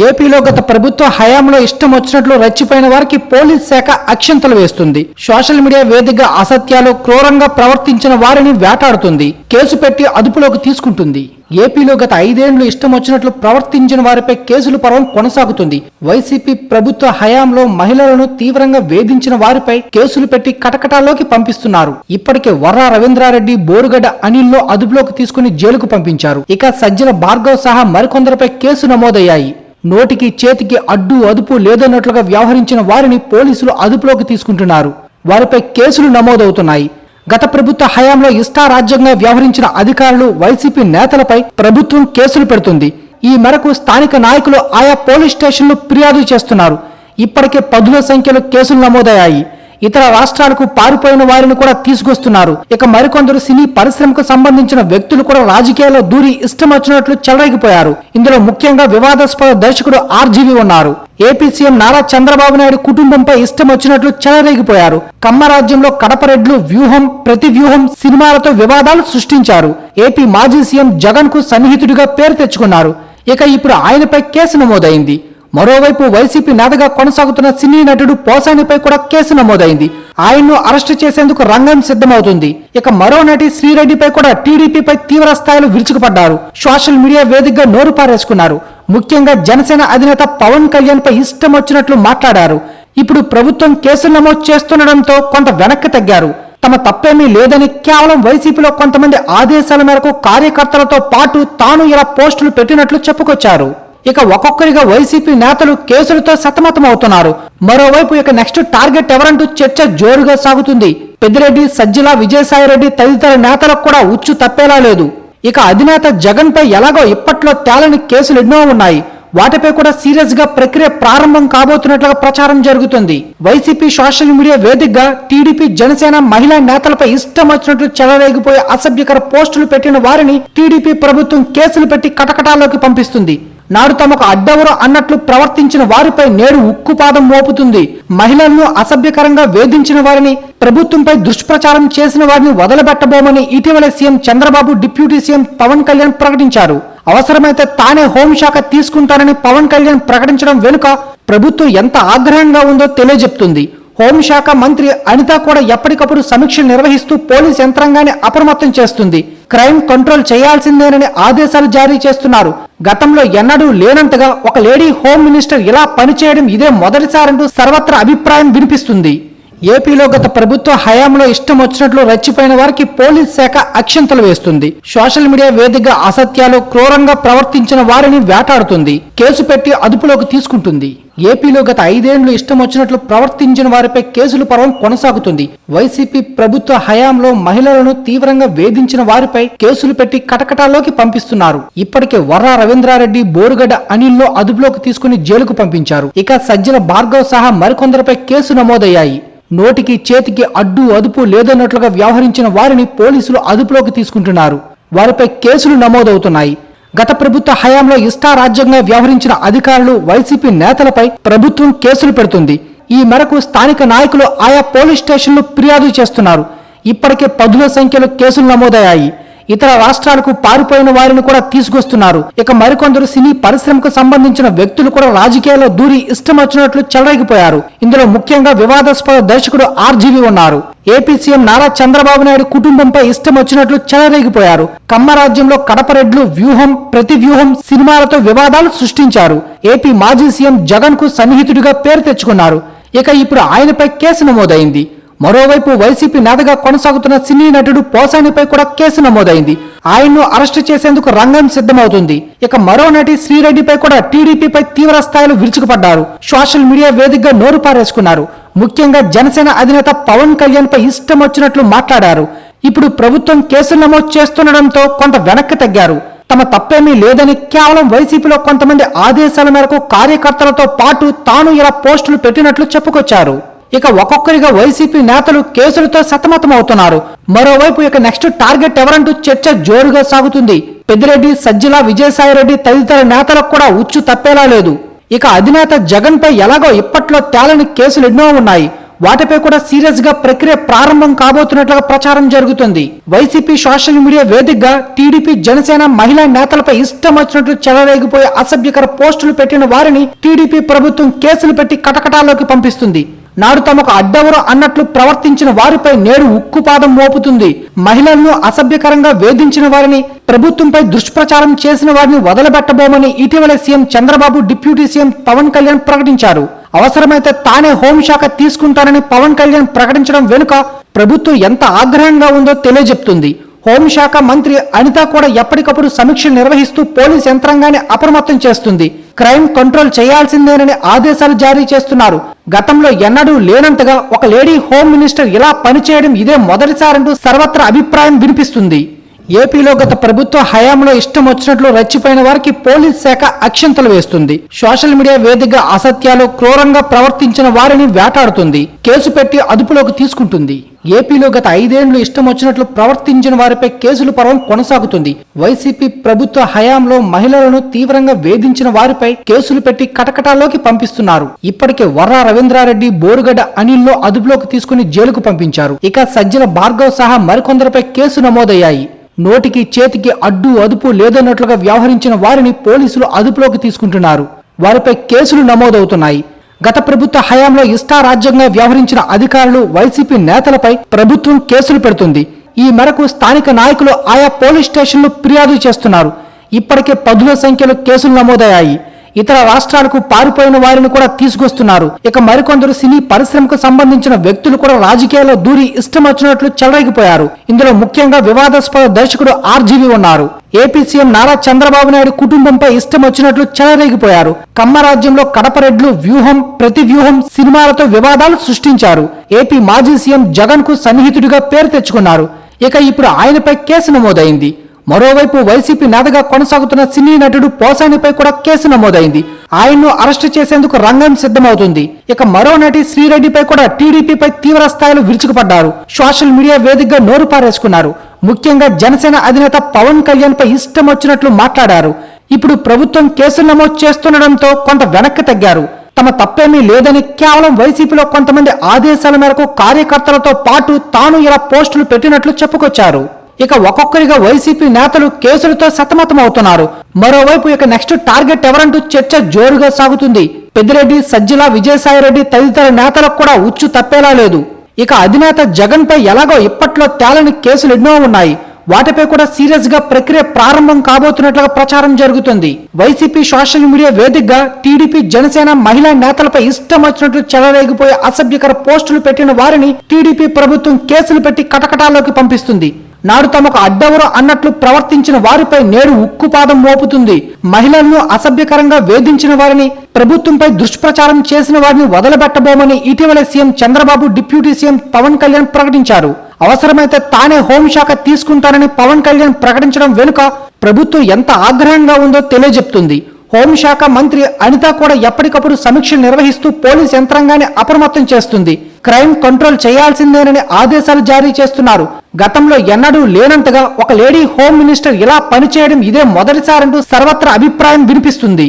ఏపీలో గత ప్రభుత్వ హయాంలో ఇష్టం వచ్చినట్లు రెచ్చిపోయిన వారికి పోలీస్ శాఖ అక్షంతలు వేస్తుంది. సోషల్ మీడియా వేదికగా అసత్యాలు క్రూరంగా ప్రవర్తించిన వారిని వేటాడుతుంది. కేసు పెట్టి అదుపులోకి తీసుకుంటుంది. ఏపీలో గత ఐదేళ్ళు ఇష్టం వచ్చినట్లు ప్రవర్తించిన వారిపై కేసుల పర్వం కొనసాగుతుంది. వైసీపీ ప్రభుత్వ హయాంలో మహిళలను తీవ్రంగా వేధించిన వారిపై కేసులు పెట్టి కటకటాల్లోకి పంపిస్తున్నారు. ఇప్పటికే వర్రా రవీంద్రారెడ్డి బోరుగడ్డ అనిల్లో అదుపులోకి తీసుకుని జైలుకు పంపించారు. ఇక సజ్జల భార్గవ్ సహా మరికొందరిపై కేసు నమోదయ్యాయి. నోటికి చేతికి అడ్డు అదుపు లేదన్నట్లుగా వ్యవహరించిన వారిని పోలీసులు అదుపులోకి తీసుకుంటున్నారు. వారిపై కేసులు నమోదవుతున్నాయి. గత ప్రభుత్వ హయాంలో ఇష్టారాజ్యంగా వ్యవహరించిన అధికారులు వైసీపీ నేతలపై ప్రభుత్వం కేసులు పెడుతుంది. ఈ మేరకు స్థానిక నాయకులు ఆయా పోలీస్ స్టేషన్లు ఫిర్యాదు చేస్తున్నారు. ఇప్పటికే పదుల సంఖ్యలో కేసులు నమోదయ్యాయి. ఇతర రాష్ట్రాలకు పారిపోయిన వారిని కూడా తీసుకొస్తున్నారు. ఇక మరికొందరు సినీ పరిశ్రమకు సంబంధించిన వ్యక్తులు కూడా రాజకీయాల్లో దూరి ఇష్టం వచ్చినట్లు చెలరేగిపోయారు. ఇందులో ముఖ్యంగా వివాదాస్పద దర్శకుడు ఆర్జీవి ఉన్నారు. ఏపీ సీఎం నారా చంద్రబాబు నాయుడు కుటుంబంపై ఇష్టం వచ్చినట్లు చెలరేగిపోయారు. కమ్మ రాజ్యంలో కడపరెడ్లు వ్యూహం ప్రతి వ్యూహం సినిమాలతో వివాదాలు సృష్టించారు. ఏపీ మాజీ సీఎం జగన్కు సన్నిహితుడిగా పేరు తెచ్చుకున్నారు. ఇక ఇప్పుడు ఆయనపై కేసు నమోదైంది. మరోవైపు వైసీపీ నేతగా కొనసాగుతున్న సినీ నటుడు పోసానిపై కూడా కేసు నమోదైంది. ఆయన్ను అరెస్టు చేసేందుకు రంగం సిద్ధమవుతుంది. ఇక మరో నటి శ్రీరెడ్డిపై కూడా టీడీపీపై తీవ్ర స్థాయిలో విరుచుకుపడ్డారు. సోషల్ మీడియా వేదికగా నోరు పారేసుకున్నారు. ముఖ్యంగా జనసేన అధినేత పవన్ కళ్యాణ్ పై ఇష్టం వచ్చినట్లు మాట్లాడారు. ఇప్పుడు ప్రభుత్వం కేసులు నమోదు చేస్తుండటంతో కొంత వెనక్కి తగ్గారు. తమ తప్పేమీ లేదని కేవలం వైసీపీలో కొంతమంది ఆదేశాల మేరకు కార్యకర్తలతో పాటు తాను ఇలా పోస్టులు పెట్టినట్లు చెప్పుకొచ్చారు. ఇక ఒక్కొక్కరిగా వైసీపీ నేతలు కేసులతో సతమతమవుతున్నారు. మరోవైపు ఇక నెక్స్ట్ టార్గెట్ ఎవరంటూ చర్చ జోరుగా సాగుతుంది. పెద్దిరెడ్డి సజ్జల విజయసాయిరెడ్డి తదితర నేతలకు కూడా ఉచ్చు తప్పేలా లేదు. ఇక అధినేత జగన్ పై ఎలాగో ఇప్పట్లో తేలని కేసులు ఎన్నో ఉన్నాయి. వాటిపై కూడా సీరియస్గా ప్రక్రియ ప్రారంభం కాబోతున్నట్లుగా ప్రచారం జరుగుతుంది. వైసీపీ సోషల్ మీడియా వేదికగా టీడీపీ జనసేన మహిళా నేతలపై ఇష్టం వచ్చినట్లు చెలరేగిపోయే అసభ్యకర పోస్టులు పెట్టిన వారిని టీడీపీ ప్రభుత్వం కేసులు పెట్టి కటకటాల్లోకి పంపిస్తుంది. నాడు తమకు అడ్డవరు అన్నట్లు ప్రవర్తించిన వారిపై నేడు ఉక్కుపాదం మోపుతుంది. మహిళలను అసభ్యకరంగా వేధించిన వారిని ప్రభుత్వంపై దుష్ప్రచారం చేసిన వారిని వదలబెట్టబోమని ఇటీవల CM Chandrababu deputy CM Pawan Kalyan ప్రకటించారు. అవసరమైతే తానే హోంశాఖ తీసుకుంటానని పవన్ కళ్యాణ్ ప్రకటించడం వెనుక ప్రభుత్వం ఎంత ఆగ్రహంగా ఉందో తెలియజెప్తుంది. హోంశాఖ మంత్రి అనిత కూడా ఎప్పటికప్పుడు సమీక్షలు నిర్వహిస్తూ పోలీస్ యంత్రాంగాన్ని అప్రమత్తం చేస్తుంది. క్రైమ్ కంట్రోల్ చేయాల్సిందేనని ఆదేశాలు జారీ చేస్తున్నారు. గతంలో ఎన్నడూ లేనంతగా ఒక లేడీ హోమ్ మినిస్టర్ ఇలా పనిచేయడం ఇదే మొదటిసారంటూ సర్వత్రా అభిప్రాయం వినిపిస్తుంది. ఏపీలో గత ప్రభుత్వ హయాంలో ఇష్టం వచ్చినట్లు రెచ్చిపోయిన వారికి పోలీస్ శాఖ అక్షంతలు వేస్తుంది. సోషల్ మీడియా వేదికగా అసత్యాలు క్రూరంగా ప్రవర్తించిన వారిని వేటాడుతుంది. కేసు పెట్టి అదుపులోకి తీసుకుంటుంది. ఏపీలో గత ఐదేళ్ళు ఇష్టం వచ్చినట్లు ప్రవర్తించిన వారిపై కేసుల పర్వం కొనసాగుతుంది. వైసీపీ ప్రభుత్వ హయాంలో మహిళలను తీవ్రంగా వేధించిన వారిపై కేసులు పెట్టి కటకటాల్లోకి పంపిస్తున్నారు. ఇప్పటికే వర్రా రవీంద్రారెడ్డి బోరుగడ్డ అనిల్లో అదుపులోకి తీసుకుని జైలుకు పంపించారు. ఇక సజ్జల భార్గవ్ సహా మరికొందరిపై కేసు నమోదయ్యాయి. నోటికి చేతికి అడ్డు అదుపు లేదన్నట్లుగా వ్యవహరించిన వారిని పోలీసులు అదుపులోకి తీసుకుంటున్నారు. వారిపై కేసులు నమోదవుతున్నాయి. గత ప్రభుత్వ హయాంలో ఇష్టారాజ్యంగా వ్యవహరించిన అధికారులు వైసీపీ నేతలపై ప్రభుత్వం కేసులు పెడుతుంది. ఈ మేరకు స్థానిక నాయకులు ఆయా పోలీస్ స్టేషన్లు ఫిర్యాదు చేస్తున్నారు. ఇప్పటికే పదుల సంఖ్యలో కేసులు నమోదయ్యాయి. ఇతర రాష్ట్రాలకు పారిపోయిన వారిని కూడా తీసుకొస్తున్నారు. ఇక మరికొందరు సినీ పరిశ్రమకు సంబంధించిన వ్యక్తులు కూడా రాజకీయాల్లో దూరి ఇష్టం వచ్చినట్లు చెలరేగిపోయారు. ఇందులో ముఖ్యంగా వివాదాస్పద దర్శకుడు ఆర్జీవి ఉన్నారు. ఏపీ సీఎం నారా చంద్రబాబు నాయుడు కుటుంబంపై ఇష్టం వచ్చినట్లు చెలరేగిపోయారు. కమ్మ రాజ్యంలో కడపరెడ్లు వ్యూహం ప్రతి వ్యూహం సినిమాలతో వివాదాలు సృష్టించారు. ఏపీ మాజీ సీఎం జగన్కు సన్నిహితుడిగా పేరు తెచ్చుకున్నారు. ఇక ఇప్పుడు ఆయనపై కేసు నమోదైంది. మరోవైపు వైసీపీ నేతగా కొనసాగుతున్న సినీ నటుడు పోసానిపై కూడా కేసు నమోదైంది. ఆయన్ను అరెస్టు చేసేందుకు రంగం సిద్ధమవుతుంది. ఇక మరో నటి శ్రీరెడ్డిపై కూడా టీడీపీపై తీవ్ర స్థాయిలో విరుచుకుపడ్డారు. సోషల్ మీడియా వేదికగా నోరు పారేసుకున్నారు. ముఖ్యంగా జనసేన అధినేత పవన్ కళ్యాణ్ పై ఇష్టం వచ్చినట్లు మాట్లాడారు. ఇప్పుడు ప్రభుత్వం కేసులు నమోదు చేస్తుండటంతో కొంత వెనక్కి తగ్గారు. తమ తప్పేమీ లేదని కేవలం వైసీపీలో కొంతమంది ఆదేశాల మేరకు కార్యకర్తలతో పాటు తాను ఇలా పోస్టులు పెట్టినట్లు చెప్పుకొచ్చారు. ఇక ఒక్కొక్కరిగా వైసీపీ నేతలు కేసులతో సతమతమవుతున్నారు. మరోవైపు ఇక నెక్స్ట్ టార్గెట్ ఎవరంటూ చర్చ జోరుగా సాగుతుంది. పెద్దిరెడ్డి సజ్జల విజయసాయిరెడ్డి తదితర నేతలకు కూడా ఉచ్చు తప్పేలా లేదు. ఇక అధినేత జగన్ పై ఎలాగో ఇప్పట్లో తేలని కేసులు ఎన్నో ఉన్నాయి. వాటిపై కూడా సీరియస్గా ప్రక్రియ ప్రారంభం కాబోతున్నట్లుగా ప్రచారం జరుగుతుంది. వైసీపీ సోషల్ మీడియా వేదికగా టీడీపీ జనసేన మహిళా నేతలపై ఇష్టం వచ్చినట్లు చెలరేగిపోయే అసభ్యకర పోస్టులు పెట్టిన వారిని టీడీపీ ప్రభుత్వం కేసులు పెట్టి కటకటాల్లోకి పంపిస్తుంది. నాడు తమకు అడ్డెవరు అన్నట్లు ప్రవర్తించిన వారిపై నేడు ఉక్కుపాదం మోపుతుంది. మహిళలను అసభ్యకరంగా వేధించిన వారిని ప్రభుత్వంపై దుష్ప్రచారం చేసిన వారిని వదలబెట్టబోమని ఇటీవల CM Chandrababu deputy CM Pawan Kalyan ప్రకటించారు. అవసరమైతే తానే హోంశాఖ తీసుకుంటానని పవన్ కళ్యాణ్ ప్రకటించడం వెనుక ప్రభుత్వం ఎంత ఆగ్రహంగా ఉందో తెలియజెప్తుంది. హోంశాఖ మంత్రి అనిత కూడా ఎప్పటికప్పుడు సమీక్షలు నిర్వహిస్తూ పోలీస్ యంత్రాంగాన్ని అప్రమత్తం చేస్తుంది. క్రైమ్ కంట్రోల్ చేయాల్సిందేనని ఆదేశాలు జారీ చేస్తున్నారు. గతంలో ఎన్నడూ లేనంతగా ఒక లేడీ హోమ్ మినిస్టర్ ఇలా పనిచేయడం ఇదే మొదటిసారంటూ సర్వత్రా అభిప్రాయం వినిపిస్తుంది. ఏపీలో గత ప్రభుత్వ హయాంలో ఇష్టం వచ్చినట్లు రెచ్చిపోయిన వారికి పోలీస్ శాఖ అక్షంతలు వేస్తుంది. సోషల్ మీడియా వేదికగా అసత్యాలు క్రూరంగా ప్రవర్తించిన వారిని వేటాడుతుంది. కేసు పెట్టి అదుపులోకి తీసుకుంటుంది. ఏపీలో గత ఐదేళ్ళు ఇష్టం వచ్చినట్లు ప్రవర్తించిన వారిపై కేసుల పర్వం కొనసాగుతుంది. వైసీపీ ప్రభుత్వ హయాంలో మహిళలను తీవ్రంగా వేధించిన వారిపై కేసులు పెట్టి కటకటాల్లోకి పంపిస్తున్నారు. ఇప్పటికే వర్రా రవీంద్రారెడ్డి బోరుగడ్డ అనిల్లో అదుపులోకి తీసుకుని జైలుకు పంపించారు. ఇక సజ్జల భార్గవ్ సహా మరికొందరిపై కేసు నమోదయ్యాయి. నోటికి చేతికి అడ్డు అదుపు లేదన్నట్లుగా వ్యవహరించిన వారిని పోలీసులు అదుపులోకి తీసుకుంటున్నారు. వారిపై కేసులు నమోదవుతున్నాయి. గత ప్రభుత్వ హయాంలో ఇష్టారాజ్యంగా వ్యవహరించిన అధికారులు వైసీపీ నేతలపై ప్రభుత్వం కేసులు పెడుతుంది. ఈ మేరకు స్థానిక నాయకులు ఆయా పోలీస్ స్టేషన్లు ఫిర్యాదు చేస్తున్నారు. ఇప్పటికే పదుల సంఖ్యలో కేసులు నమోదయ్యాయి. ఇతర రాష్ట్రాలకు పారిపోయిన వారిని కూడా తీసుకొస్తున్నారు. ఇక మరికొందరు సినీ పరిశ్రమకు సంబంధించిన వ్యక్తులు కూడా రాజకీయాల్లో దూరి ఇష్టం వచ్చినట్లు చెలరేగిపోయారు. ఇందులో ముఖ్యంగా వివాదాస్పద దర్శకుడు ఆర్జీవి ఉన్నారు. ఏపీ సీఎం నారా చంద్రబాబు నాయుడు కుటుంబంపై ఇష్టం వచ్చినట్లు చెలరేగిపోయారు. కమ్మరాజ్యంలో కడపరెడ్లు వ్యూహం ప్రతి వ్యూహం సినిమాలతో వివాదాలు సృష్టించారు. ఏపీ మాజీ సీఎం జగన్కు సన్నిహితుడిగా పేరు తెచ్చుకున్నారు. ఇక ఇప్పుడు ఆయనపై కేసు నమోదైంది. మరోవైపు వైసీపీ నేతగా కొనసాగుతున్న సినీ నటుడు పోసానిపై కూడా కేసు నమోదైంది. ఆయన్ను అరెస్టు చేసేందుకు రంగం సిద్ధమవుతుంది. ఇక మరో నటి శ్రీరెడ్డిపై కూడా టీడీపీపై తీవ్ర స్థాయిలో విరుచుకుపడ్డారు. సోషల్ మీడియా వేదికగా నోరు పారేసుకున్నారు. ముఖ్యంగా జనసేన అధినేత పవన్ కళ్యాణ్ పై ఇష్టం వచ్చినట్లు మాట్లాడారు. ఇప్పుడు ప్రభుత్వం కేసులు నమోదు చేస్తుండటంతో కొంత వెనక్కి తగ్గారు. తమ తప్పేమీ లేదని కేవలం వైసీపీలో కొంతమంది ఆదేశాల మేరకు కార్యకర్తలతో పాటు తాను ఇలా పోస్టులు పెట్టినట్లు చెప్పుకొచ్చారు. ఇక ఒక్కొక్కరిగా వైసీపీ నేతలు కేసులతో సతమతమవుతున్నారు. మరోవైపు ఇక నెక్స్ట్ టార్గెట్ ఎవరంటూ చర్చ జోరుగా సాగుతుంది. పెద్దిరెడ్డి సజ్జల విజయసాయిరెడ్డి తదితర నేతలకు కూడా ఉచ్చు తప్పేలా లేదు. ఇక అధినేత జగన్ పై ఎలాగో ఇప్పట్లో తేలని కేసులు ఎన్నో ఉన్నాయి. వాటిపై కూడా సీరియస్గా ప్రక్రియ ప్రారంభం కాబోతున్నట్లుగా ప్రచారం జరుగుతుంది. వైసీపీ సోషల్ మీడియా వేదికగా టీడీపీ జనసేన మహిళా నేతలపై ఇష్టం వచ్చినట్లు చెలరేగిపోయే అసభ్యకర పోస్టులు పెట్టిన వారిని టీడీపీ ప్రభుత్వం కేసులు పెట్టి కటకటాల్లోకి పంపిస్తుంది. నాడు తమకు అడ్డెవరు అన్నట్లు ప్రవర్తించిన వారిపై నేడు ఉక్కుపాదం మోపుతుంది. మహిళలను అసభ్యకరంగా వేధించిన వారిని ప్రభుత్వంపై దుష్ప్రచారం చేసిన వారిని వదలబెట్టబోమని ఇటీవల CM Chandrababu deputy CM Pawan Kalyan ప్రకటించారు. అవసరమైతే తానే హోంశాఖ తీసుకుంటానని పవన్ కళ్యాణ్ ప్రకటించడం వెనుక ప్రభుత్వం ఎంత ఆగ్రహంగా ఉందో తెలియజెప్తుంది. హోంశాఖ మంత్రి అనిత కూడా ఎప్పటికప్పుడు సమీక్షలు నిర్వహిస్తూ పోలీస్ యంత్రాంగాన్ని అప్రమత్తం చేస్తుంది. క్రైమ్ కంట్రోల్ చేయాల్సిందేనని ఆదేశాలు జారీ చేస్తున్నారు. గతంలో ఎన్నడూ లేనంతగా ఒక లేడీ హోమ్ మినిస్టర్ ఇలా పనిచేయడం ఇదే మొదటిసారంటూ సర్వత్రా అభిప్రాయం వినిపిస్తుంది.